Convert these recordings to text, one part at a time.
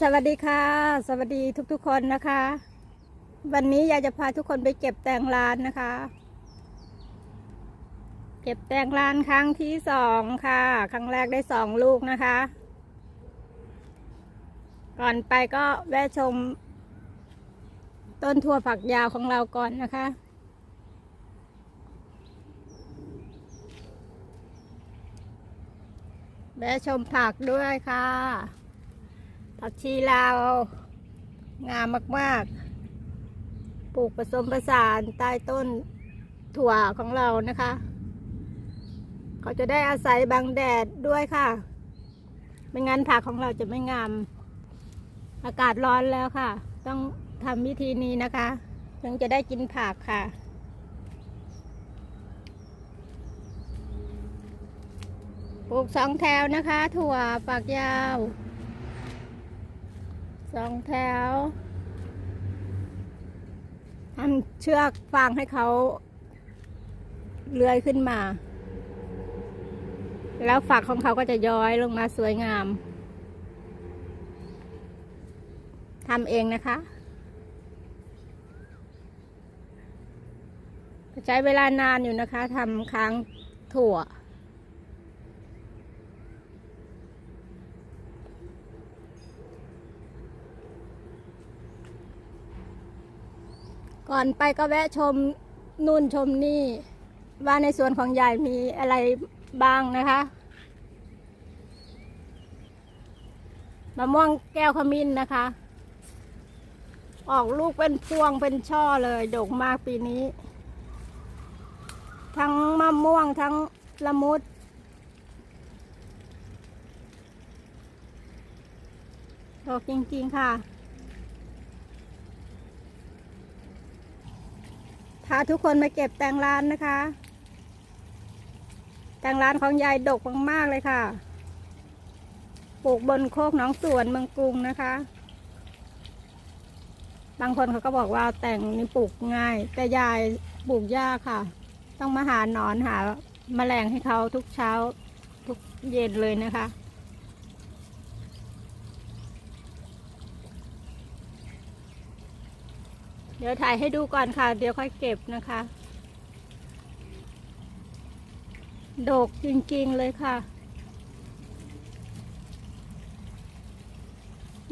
สวัสดีค่ะ สวัสดีทุกๆคนนะคะ วันนี้ยายจะพาทุกคนไปเก็บแตงลานนะคะ เก็บแตงลานครั้งที่สองค่ะ ครั้งแรกได้สองลูกนะคะ ก่อนไปก็แวะชม ต้นถั่วฝักยาวของเราก่อนนะคะแวะชมผักด้วยค่ะ ผักชีลาว งามมาก ๆ ปลูกผสมผสานใต้ต้นถั่วของเรานะคะ เขาจะได้อาศัยบังแดดด้วยค่ะ ไม่งั้นผักของเราจะไม่งาม อากาศร้อนแล้วค่ะ ต้องทำวิธีนี้นะคะ ถึงจะได้กินผักค่ะปลูกสองแถวนะคะ ถั่วฝักยาว สองแถวทำเชือกฟางให้เขาเลื้อยขึ้นมา แล้วฝักของเขาก็จะย้อยลงมาสวยงามทำเองนะคะ ใช้เวลานานอยู่นะคะทำค้างถั่ว ก่อนไปก็แวะชมนู่นชมนี่ ว่าในส่วนของยายมีอะไรบ้างนะคะมะม่วงแก้วขมิ้นนะคะ ออกลูกเป็นพวงเป็นช่อเลยโดกมากปีนี้ ทั้งมะม่วงทั้งละมุดดกจริงๆค่ะาทุกคนมาเก็บแตงร้านนะคะ แตงร้านของยายดกมากๆเลยค่ะ ปลูกบนโคกหนองสวนเมืองกรุงนะคะ บางคนเขาก็บอกว่าแต่งนี่ปลูกง่าย แต่ยายปลูกยากค่ะ ต้องมาหาหนอนหาแมลงให้เขาทุกเช้าทุกเย็นเลยนะคะ ดี๋ยวถ่ายให้ดูก่อนค่ะ เดี๋ยวค่อยเก็บนะคะ ดกจริงๆเลยค่ะ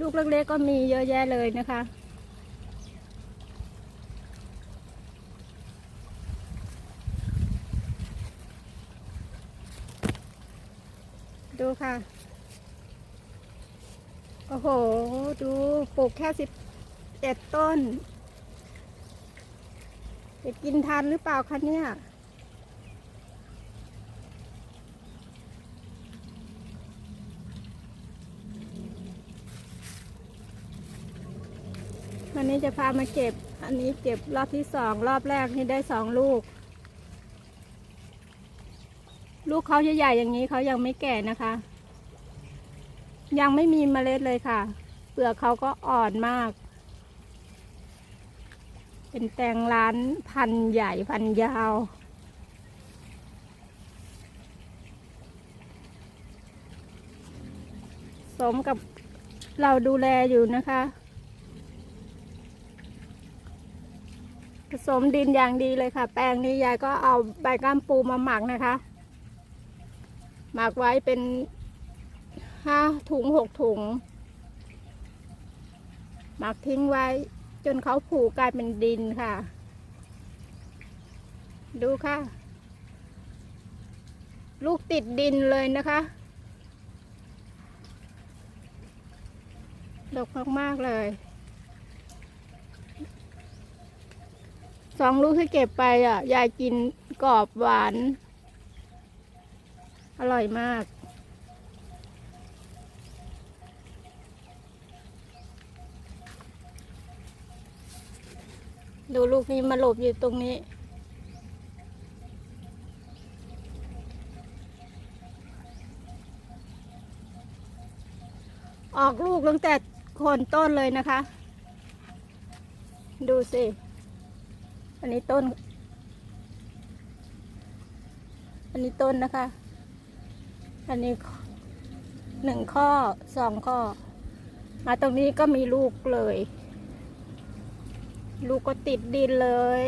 ลูกเล็กๆก็มีเยอะแยะเลยนะคะดูค่ะ โอ้โห ดู ปลูกแค่สิบเจ็ดต้น จะกินทันหรือเปล่าคะเนี่ย วันนี้จะพามาเก็บ อันนี้เก็บรอบที่สองรอบแรกนี่ได้สองลูก ลูกเขาใหญ่ๆอย่างนี้เขายังไม่แก่นะคะ ยังไม่มีเมล็ดเลยค่ะ เปลือกเขาก็อ่อนมาก เป็นแตงร้านพันใหญ่พันยาว สมกับเราดูแลอยู่นะคะผสมดินอย่างดีเลยค่ะ แปลงนี้ยายก็เอาใบก้ามปูมาหมักนะคะ หมักไว้เป็นห้าถุงหกถุง หมักทิ้งไว้ จนเขาผูกกลายเป็นดินค่ะ ดูค่ะ ลูกติดดินเลยนะคะดกมากๆเลยสองลูกที่เก็บไปอะ ยายกินกรอบหวาน อร่อยมาก ดูลูกนี้มาหลบอยู่ตรงนี้ ออกลูกตั้งแต่โคนต้นเลยนะคะ ดูสิ อันนี้ต้น อันนี้ต้นนะคะ อันนี้หนึ่งข้อสองข้อ มาตรงนี้ก็มีลูกเลย ลูกก็ติดดินเลย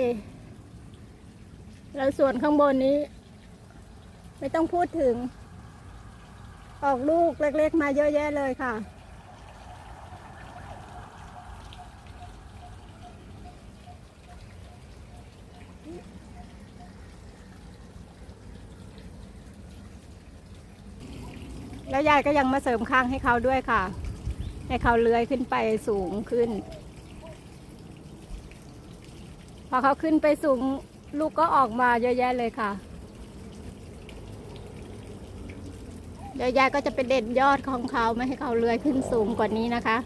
แล้วส่วนข้างบนนี้ ไม่ต้องพูดถึง ออกลูกเล็กๆมาเยอะแยะเลยค่ะ แล้วยายก็ยังมาเสริมข้างให้เขาด้วยค่ะ ให้เขาเลื้อยขึ้นไปสูงขึ้น อเขาขึ้นไปสูงลูกก็ออกมาเยอะแยะเลยค่ะเดี๋ยวยายก็จะไปเด็ดยอดของเขาไม่ให้เขาเลื้อยขึ้นสูงกว่านี้นะคะ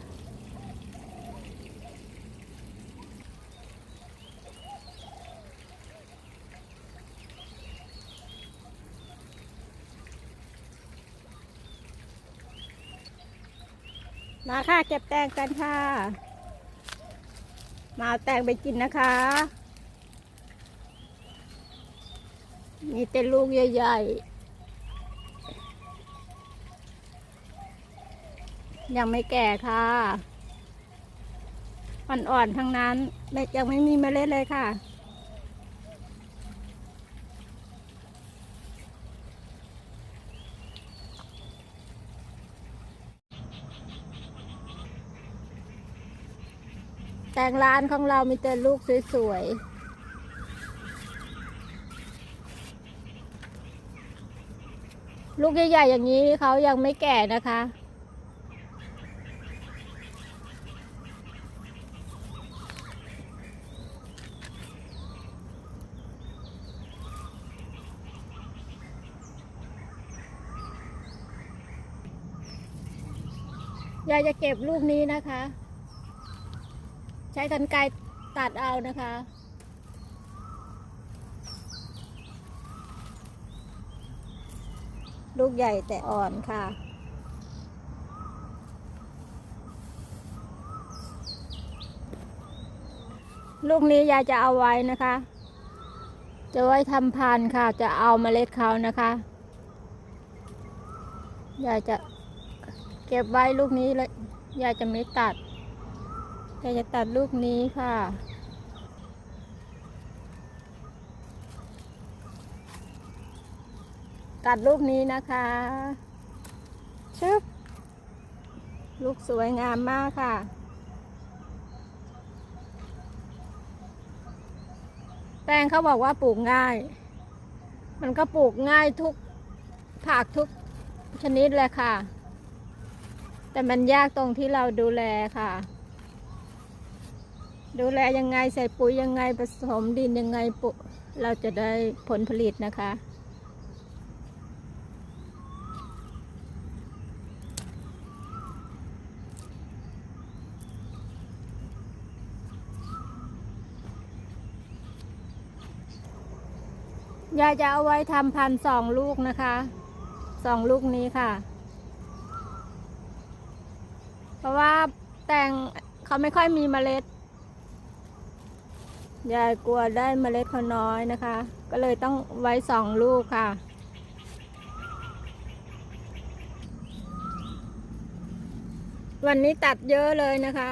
มาค่ะเก็บแตงกันค่ะ มาเอาแตงไปกินนะคะ มีแต่ลูกใหญ่ๆ ยังไม่แก่ค่ะ อ่อนๆ ทั้งนั้นไม่ยังไม่มีเมล็ดเลยค่ะ ตงร้านของเรามีแต่ลูกสวยๆ ลูกใหญ่ๆอย่างนี้เขายังไม่แก่นะคะ ยายจะเก็บลูกนี้นะคะ ช้กันไกรตัดเอานะคะ ลูกใหญ่แต่อ่อนค่ะ ลูกนี้ยายจะเอาไว้นะคะ จะไว้ทำพันธุ์ค่ะ จะเอาเมล็ดเขานะคะยายจะเก็บไว้ลูกนี้เลยยายจะไม่ตัด ยายจะตัดลูกนี้ค่ะ ตัดลูกนี้นะคะชึบลูกสวยงามมากค่ะแป้งเขาบอกว่าปลูกง่าย มันก็ปลูกง่ายทุกผักทุกชนิดเลยค่ะ แต่มันยากตรงที่เราดูแลค่ะ ดูแลยังไงใส่ปุ๋ยยังไงผสมดินยังไงปุเราจะได้ผลผลิตนะคะ ยายจะเอาไว้ทำพันสองลูกนะคะสองลูกนี้ค่ะ เพราะว่าแตงเขาไม่ค่อยมีเมล็ด ยายกลัวได้เมล็ดเขาน้อยนะคะ ก็เลยต้องไว้สองลูกค่ะ วันนี้ตัดเยอะเลยนะคะ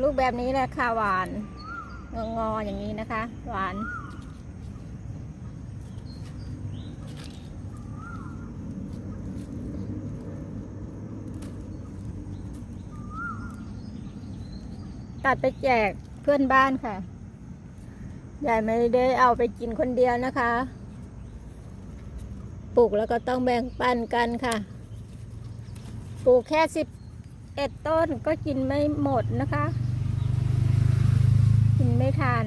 ลูกแบบนี้แหละค่ะหวาน งองอๆอย่างนี้นะคะ หวานตัดไปแจก พื่อนบ้านค่ะยายไม่ได้เอาไปกินคนเดียวนะคะ ปลูกแล้วก็ต้องแบ่งปันกันค่ะ ปลูกแค่สิบเอ็ดต้นก็กินไม่หมดนะคะ กินไม่ทัน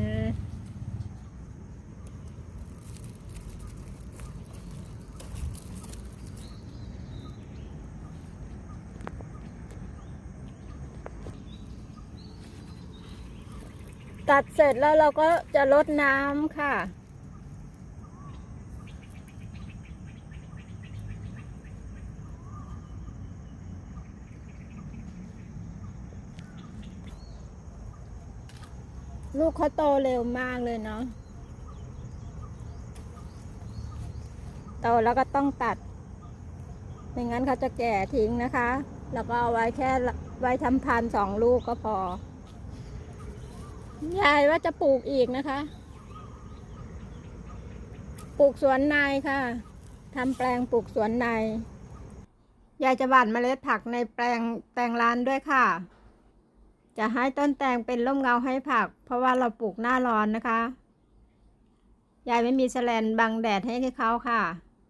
ตัดเสร็จแล้วเราก็จะลดน้ำค่ะ ลูกเขาโตเร็วมากเลยเนาะโตแล้วก็ต้องตัดไม่งั้นเขาจะแก่ทิ้งนะคะ แล้วก็เอาไว้แค่ไว้ทำพันสองลูกก็พอ ยายว่าจะปลูกอีกนะคะ ปลูกสวนในค่ะทำแปลงปลูกสวนในยายจะหว่านเมล็ดผักในแปลงแตงร้านด้วยค่ะ จะให้ต้นแตงเป็นร่มเงาให้ผัก เพราะว่าเราปลูกหน้าร้อนนะคะ ยายไม่มีแสลนบังแดดให้เขาค่ะ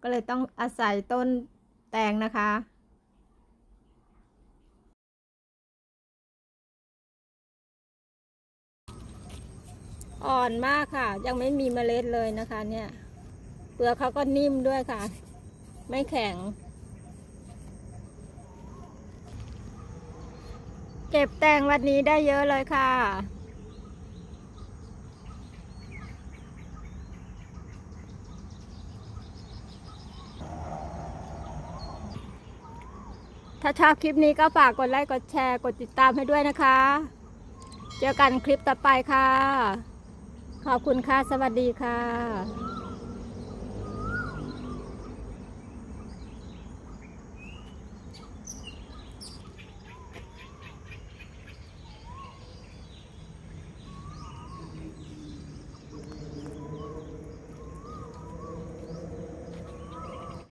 ก็เลยต้องอาศัยต้นแตงนะคะ อ่อนมากค่ะ ยังไม่มีเมล็ดเลยนะคะ เนี่ย เปลือกเขาก็นิ่มด้วยค่ะ ไม่แข็ง เก็บแตงวันนี้ได้เยอะเลยค่ะถ้าชอบคลิปนี้ก็ฝากกดไลค์ กดแชร์ กดติดตามให้ด้วยนะคะ เจอกันคลิปต่อไปค่ะ ขอบคุณค่ะ สวัสดีค่ะ